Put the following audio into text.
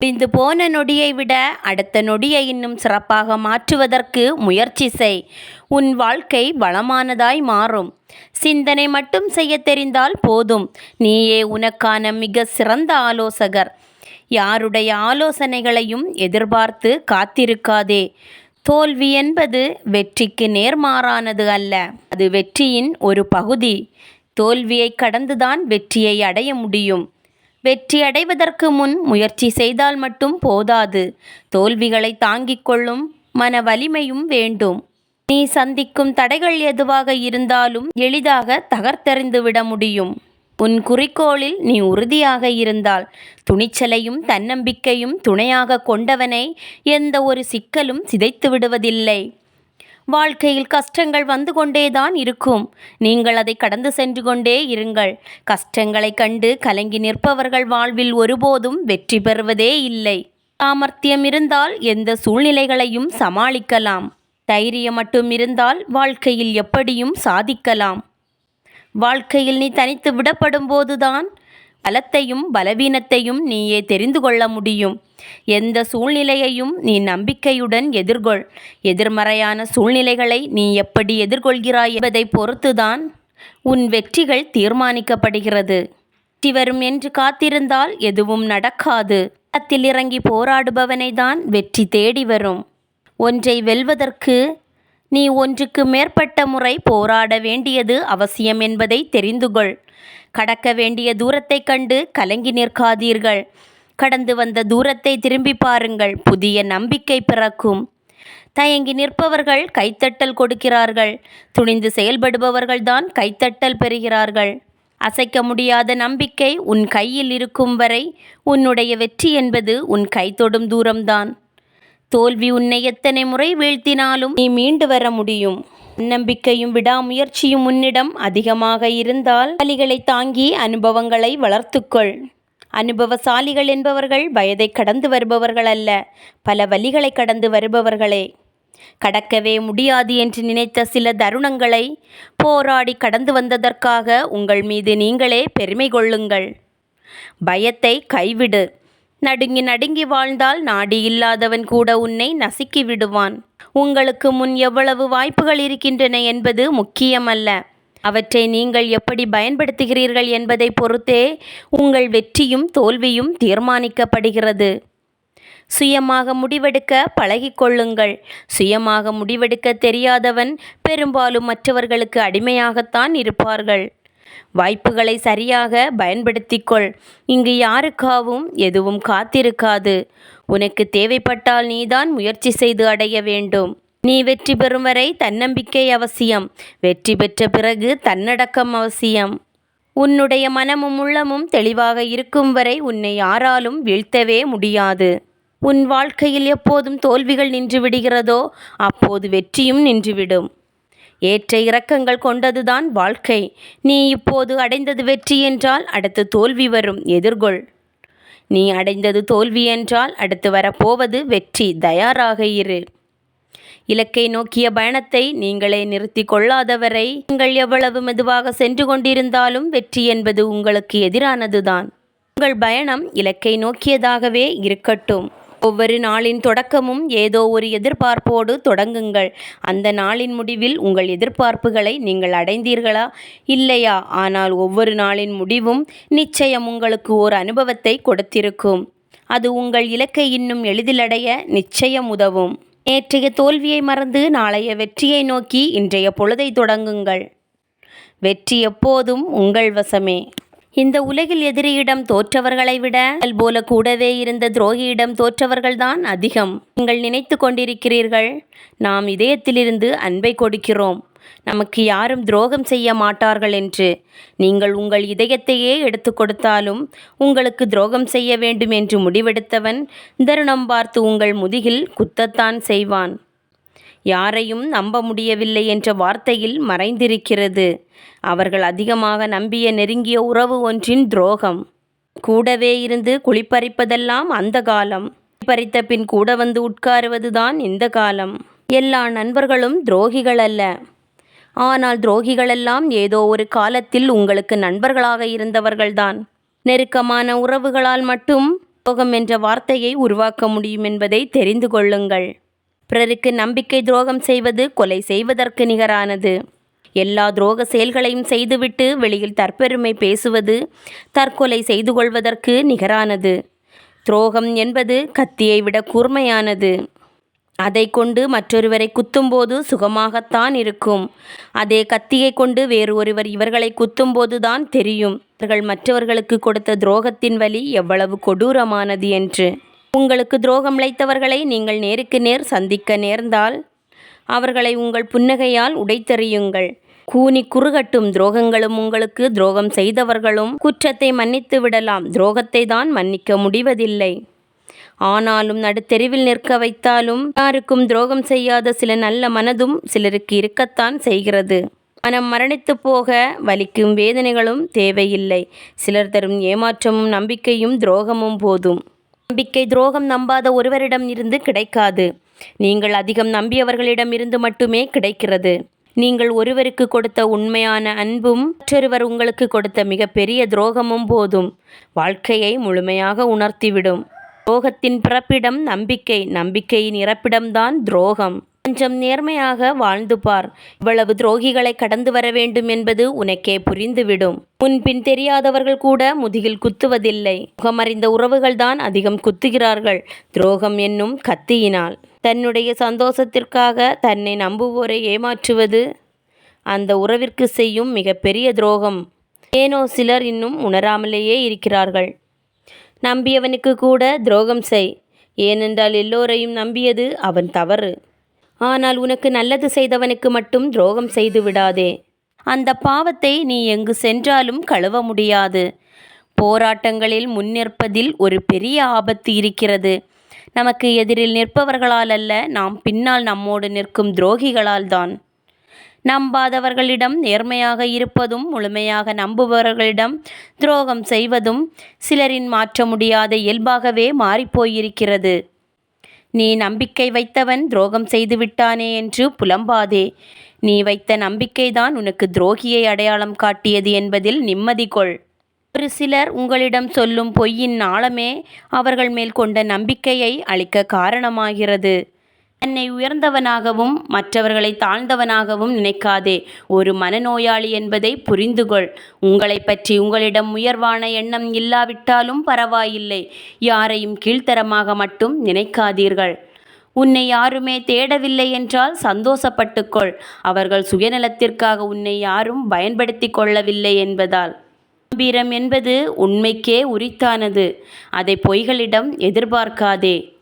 முடிந்து போன நொடியை விட அடுத்த நொடியை இன்னும் சிறப்பாக மாற்றுவதற்கு முயற்சி செய். உன் வாழ்க்கை வளமானதாய் மாறும். சிந்தனை மட்டும் செய்ய தெரிந்தால் போதும். நீயே உனக்கான மிக சிறந்த ஆலோசகர். யாருடைய ஆலோசனைகளையும் எதிர்பார்த்து காத்திருக்காதே. தோல்வி என்பது வெற்றிக்கு நேர்மாறானது அல்ல. அது வெற்றியின் ஒரு பகுதி. தோல்வியை கடந்துதான் வெற்றியை அடைய முடியும். வெற்றி அடைவதற்கு முன் முயற்சி செய்தால் மட்டும் போதாது. தோல்விகளை தாங்கிக் கொள்ளும் மன வலிமையும் வேண்டும். நீ சந்திக்கும் தடைகள் எதுவாக இருந்தாலும் எளிதாக தகர்த்தெறிந்துவிட முடியும். உன் குறிக்கோளில் நீ உறுதியாக இருந்தால் துணிச்சலையும் தன்னம்பிக்கையும் துணையாக கொண்டவனை எந்த ஒரு சிக்கலும் சிதைத்து விடுவதில்லை. வாழ்க்கையில் கஷ்டங்கள் வந்து கொண்டேதான் இருக்கும். நீங்கள் அதை கடந்து சென்று கொண்டே இருங்கள். கஷ்டங்களை கண்டு கலங்கி நிற்பவர்கள் வாழ்வில் ஒருபோதும் வெற்றி பெறுவதே இல்லை. சாமர்த்தியம் இருந்தால் எந்த சூழ்நிலைகளையும் சமாளிக்கலாம். தைரியம் மட்டும் இருந்தால் வாழ்க்கையில் எப்படியும் சாதிக்கலாம். வாழ்க்கையில் நீ தனித்து விடப்படும் போதுதான் பலத்தையும் பலவீனத்தையும் நீயே தெரிந்து கொள்ள முடியும். எந்த சூழ்நிலையையும் நீ நம்பிக்கையுடன் எதிர்கொள். எதிர்மறையான சூழ்நிலைகளை நீ எப்படி எதிர்கொள்கிறாய் என்பதை பொறுத்துதான் உன் வெற்றிகள் தீர்மானிக்கப்படுகிறது. வெற்றி வரும் என்று காத்திருந்தால் எதுவும் நடக்காது. களத்தில் இறங்கி போராடுபவனை தான் வெற்றி தேடி வரும். ஒன்றை வெல்வதற்கு நீ ஒன்றுக்கு மேற்பட்ட முறை போராட வேண்டியது அவசியம் என்பதை தெரிந்து கொள். கடக்க வேண்டிய தூரத்தைக் கண்டு கலங்கி நிற்காதீர்கள். கடந்து வந்த தூரத்தை திரும்பி பாருங்கள் புதிய நம்பிக்கை பிறக்கும். தயங்கி நிற்பவர்கள் கைத்தட்டல் கொடுக்கிறார்கள் துணிந்து செயல்படுபவர்கள்தான் கைத்தட்டல் பெறுகிறார்கள். அசைக்க முடியாத நம்பிக்கை உன் கையில் இருக்கும் வரை உன்னுடைய வெற்றி என்பது உன் கை தொடும் தூரம்தான். தோல்வி உன்னை எத்தனை முறை வீழ்த்தினாலும் நீ மீண்டு வர முடியும். நம்பிக்கையும் விடாமுயற்சியும் உன்னிடம் அதிகமாக இருந்தால் வலிகளை தாங்கி அனுபவங்களை வளர்த்துக்கொள். அனுபவசாலிகள் என்பவர்கள் வயதை கடந்து வருபவர்கள் அல்ல பல வழிகளை கடந்து வருபவர்களே. கடக்கவே முடியாது என்று நினைத்த சில தருணங்களை போராடி கடந்து வந்ததற்காக உங்கள் மீது நீங்களே பெருமை கொள்ளுங்கள். பயத்தை கைவிடு. நடுங்கி நடுங்கி வாழ்ந்தால் நாடி இல்லாதவன் கூட உன்னை நசுக்கி விடுவான். உங்களுக்கு முன் எவ்வளவு வாய்ப்புகள் இருக்கின்றன என்பது முக்கியமல்ல. அவற்றை நீங்கள் எப்படி பயன்படுத்துகிறீர்கள் என்பதை பொறுத்தே உங்கள் வெற்றியும் தோல்வியும் தீர்மானிக்கப்படுகிறது. சுயமாக முடிவெடுக்க பழகிக்கொள்ளுங்கள். சுயமாக முடிவெடுக்க தெரியாதவன் பெரும்பாலும் மற்றவர்களுக்கு அடிமையாகத்தான் இருப்பார்கள். வாய்ப்புகளை சரியாக பயன்படுத்திக்கொள். இங்கு யாருக்காவும் எதுவும் காத்திருக்காது. உனக்கு தேவைப்பட்டால் நீதான் முயற்சி செய்து அடைய வேண்டும். நீ வெற்றி பெறும் வரை தன்னம்பிக்கை அவசியம். வெற்றி பெற்ற பிறகு தன்னடக்கம் அவசியம். உன்னுடைய மனமும் உள்ளமும் தெளிவாக இருக்கும் வரை உன்னை யாராலும் வீழ்த்தவே முடியாது. உன் வாழ்க்கையில் எப்போதும் தோல்விகள் நின்று விடுகிறதோ அப்போது வெற்றியும் நின்றுவிடும் ஏற்ற இறக்கங்கள் கொண்டதுதான் வாழ்க்கை. நீ இப்போது அடைந்தது வெற்றி என்றால் அடுத்து தோல்வி வரும். எதிர்கொள். நீ அடைந்தது தோல்வி என்றால் அடுத்து வரப்போவது வெற்றி. தயாராக இரு. இலக்கை நோக்கிய பயணத்தை நீங்களே நிறுத்தி கொள்ளாதவரை நீங்கள் எவ்வளவு மெதுவாக சென்று கொண்டிருந்தாலும் வெற்றி என்பது உங்களுக்கு எதிரானதுதான். உங்கள் பயணம் இலக்கை நோக்கியதாகவே இருக்கட்டும். ஒவ்வொரு நாளின் தொடக்கமும் ஏதோ ஒரு எதிர்பார்ப்போடு தொடங்குங்கள். அந்த நாளின் முடிவில் உங்கள் எதிர்பார்ப்புகளை நீங்கள் அடைந்தீர்களா? இல்லையா? ஆனால் ஒவ்வொரு நாளின் முடிவும் நிச்சயம் உங்களுக்கு ஒரு அனுபவத்தை கொடுத்திருக்கும். அது உங்கள் இலக்கை இன்னும் எளிதிலடைய நிச்சயம் உதவும். நேற்றைய தோல்வியை மறந்து நாளைய வெற்றியை நோக்கி இன்றைய பொழுதை தொடங்குங்கள். வெற்றி எப்போதும் உங்கள் வசமே. இந்த உலகில் எதிரியிடம் தோற்றவர்களை விட கல் போல கூடவே இருந்த துரோகியிடம் தோற்றவர்கள்தான் அதிகம். நீங்கள் நினைத்து கொண்டிருக்கிறீர்கள் நாம் இதயத்திலிருந்து அன்பை கொடுக்கிறோம். நமக்கு யாரும் துரோகம் செய்ய மாட்டார்கள் என்று. நீங்கள் உங்கள் இதயத்தையே எடுத்து கொடுத்தாலும் உங்களுக்கு துரோகம் செய்ய வேண்டும் என்று முடிவெடுத்தவன் தருணம் பார்த்து உங்கள் முதுகில் குத்தத்தான் செய்வான். யாரையும் நம்ப முடியவில்லை என்ற வார்த்தையில் மறைந்திருக்கிறது. அவர்கள் அதிகமாக நம்பிய நெருங்கிய உறவு ஒன்றின் துரோகம். கூடவே இருந்து குளிப்பறிப்பதெல்லாம் அந்த காலம். பறித்த பின் கூட வந்து உட்காருவதுதான் இந்த காலம். எல்லா நண்பர்களும் துரோகிகள் அல்ல. ஆனால் துரோகிகளெல்லாம் ஏதோ ஒரு காலத்தில் உங்களுக்கு நண்பர்களாக இருந்தவர்கள்தான். நெருக்கமான உறவுகளால் மட்டும் துரோகம் என்ற வார்த்தையை உருவாக்க முடியும் என்பதை தெரிந்து கொள்ளுங்கள். பிறருக்கு நம்பிக்கை துரோகம் செய்வது கொலை செய்வதற்கு நிகரானது. எல்லா துரோக செயல்களையும் செய்துவிட்டு வெளியில் தற்பெருமை பேசுவது தற்கொலை செய்து கொள்வதற்கு நிகரானது. துரோகம் என்பது கத்தியை விட கூர்மையானது. அதை கொண்டு மற்றொருவரை குத்தும்போது சுகமாகத்தான் இருக்கும். அதே கத்தியை கொண்டு வேறு ஒருவர் இவர்களை குத்தும்போது தான் தெரியும். இவர்கள் மற்றவர்களுக்கு கொடுத்த துரோகத்தின் வலி எவ்வளவு கொடூரமானது என்று. உங்களுக்கு துரோகம் இழைத்தவர்களை நீங்கள் நேருக்கு நேர் சந்திக்க நேர்ந்தால் அவர்களை உங்கள் புன்னகையால் உடைத்தெறியுங்கள். கூனி குறுகட்டும் துரோகங்களும் உங்களுக்கு துரோகம் செய்தவர்களும் குற்றத்தை மன்னித்து விடலாம். துரோகத்தை தான் மன்னிக்க முடிவதில்லை. ஆனாலும் நடுத்தெருவில் நிற்க வைத்தாலும் யாருக்கும் துரோகம் செய்யாத சில நல்ல மனதும் சிலருக்கு இருக்கத்தான் செய்கிறது. மனம் மரணித்து போக வலிக்கும் வேதனைகளும் தேவையில்லை. சிலர் தரும் ஏமாற்றமும் நம்பிக்கையும் துரோகமும் போதும். நம்பிக்கை துரோகம் நம்பாத ஒருவரிடம் இருந்து கிடைக்காது. நீங்கள் அதிகம் நம்பியவர்களிடம் இருந்து மட்டுமே கிடைக்கிறது. நீங்கள் ஒருவருக்கு கொடுத்த உண்மையான அன்பும் மற்றொருவர் உங்களுக்கு கொடுத்த மிகப்பெரிய துரோகமும் போதும். வாழ்க்கையை முழுமையாக உணர்த்திவிடும். துரோகத்தின் பிறப்பிடம் நம்பிக்கை நம்பிக்கையின் இறப்பிடம்தான் துரோகம். கொஞ்சம் நேர்மையாக வாழ்ந்து பார். இவ்வளவு துரோகிகளை கடந்து வர வேண்டும் என்பது உனக்கே புரிந்துவிடும். முன்பின் தெரியாதவர்கள் கூட முதுகில் குத்துவதில்லை. முகமறிந்த உறவுகள்தான் அதிகம் குத்துகிறார்கள். துரோகம் என்னும் கத்தியினால். தன்னுடைய சந்தோஷத்திற்காக தன்னை நம்புவோரை ஏமாற்றுவது அந்த உறவிற்கு செய்யும் மிகப்பெரிய துரோகம். ஏனோ சிலர் இன்னும் உணராமலேயே இருக்கிறார்கள். நம்பியவனுக்கு கூட துரோகம் செய். ஏனென்றால் எல்லோரையும் நம்பியது அவன் தவறு. ஆனால் உனக்கு நல்லது செய்தவனுக்கு மட்டும் துரோகம் செய்து விடாதே. அந்த பாவத்தை நீ எங்கு சென்றாலும் கழுவ முடியாது. போராட்டங்களில் முன்னிற்பதில் ஒரு பெரிய ஆபத்து இருக்கிறது. நமக்கு எதிரில் நிற்பவர்களால் அல்ல நாம் பின்னால் நம்மோடு நிற்கும் துரோகிகளால் தான். நம்பாதவர்களிடம் நேர்மையாக இருப்பதும் முழுமையாக நம்புபவர்களிடம் துரோகம் செய்வதும் சிலரின் மாற்ற முடியாத இயல்பாகவே மாறிப்போயிருக்கிறது. நீ நம்பிக்கை வைத்தவன் துரோகம் செய்துவிட்டானே என்று புலம்பாதே. நீ வைத்த நம்பிக்கைதான் உனக்கு துரோகியை அடையாளம் காட்டியது என்பதில் நிம்மதி கொள். ஒரு சிலர் உங்களிடம் சொல்லும் பொய்யின் ஆழமே அவர்கள் மேல் கொண்ட நம்பிக்கையை அளிக்க காரணமாகிறது. தன்னை உயர்ந்தவனாகவும் மற்றவர்களை தாழ்ந்தவனாகவும் நினைக்காதே. ஒரு மனநோயாளி என்பதை புரிந்துகொள். உங்களை பற்றி உங்களிடம் உயர்வான எண்ணம் இல்லாவிட்டாலும் பரவாயில்லை. யாரையும் கீழ்த்தரமாக மட்டும் நினைக்காதீர்கள். உன்னை யாருமே தேடவில்லை என்றால் சந்தோஷப்பட்டுக்கொள். அவர்கள் சுயநலத்திற்காக உன்னை யாரும் பயன்படுத்தி கொள்ளவில்லை என்பதால். கம்பீரம் என்பது உண்மைக்கே உரித்தானது. அதை பொய்களிடம் எதிர்பார்க்காதே.